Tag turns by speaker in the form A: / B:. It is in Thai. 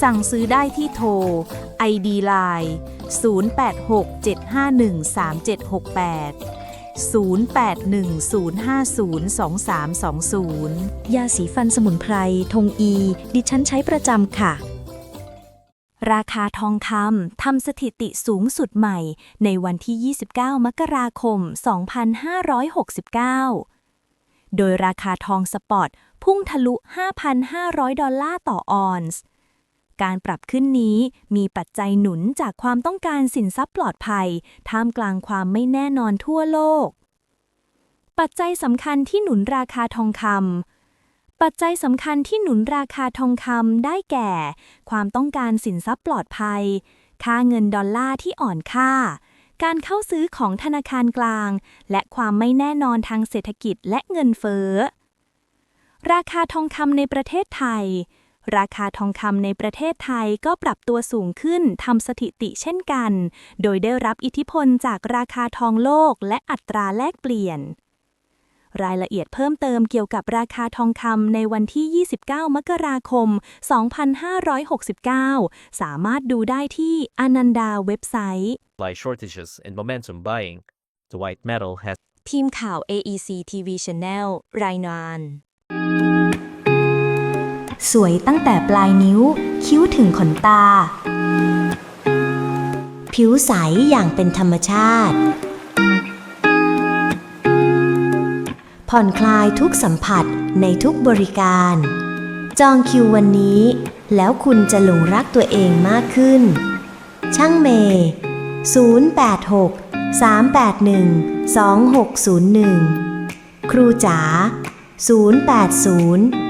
A: สั่งซื้อได้ที่โทร ID Line 0867513768 0810502320
B: ยาสีฟันสมุนไพร ทงอี ดิฉันใช้ประจำค่ะ
A: ราคาทองคำทำสถิติสูงสุดใหม่ ในวันที่ 29 มกราคม 2569 โดยราคาทองสปอร์ตพุ่งทะลุ 5,500 ดอลลาร์ต่อออนซ์ การปรับขึ้นนี้มีปัจจัยหนุนจากความต้องการสินทรัพย์ปลอดภัย ท่ามกลางความไม่แน่นอนทั่วโลก ปัจจัยสำคัญที่หนุนราคาทองคำปัจจัยสำคัญที่หนุนราคาทองคำได้แก่ ความต้องการสินทรัพย์ปลอดภัย ค่าเงินดอลลาร์ที่อ่อนค่า การเข้าซื้อของธนาคารกลาง และความไม่แน่นอนทางเศรษฐกิจและเงินเฟ้อ ราคาทองคำในประเทศไทย ราคาทองคำในประเทศไทยก็ปรับตัวสูงขึ้นทำสถิติเช่นกัน โดยได้รับอิทธิพลจากราคาทองโลกและอัตราแลกเปลี่ยน รายละเอียดเพิ่มเติมเกี่ยวกับราคาทองคำในวันที่ 29 มกราคม 2569 สามารถดูได้ที่อนันดาเว็บไซต์
C: supply shortages and momentum buying, the white metal has
B: ทีมข่าว AEC TV Channel รายงาน สวยตั้งแต่ปลายนิ้ว คิ้วถึงขนตา ผิวใสอย่างเป็นธรรมชาติ ผ่อนคลายทุกสัมผัสในทุกบริการ จองคิววันนี้ แล้วคุณจะหลงรักตัวเองมากขึ้น ช่างเมย์086 381 2601 ครูจ๋า080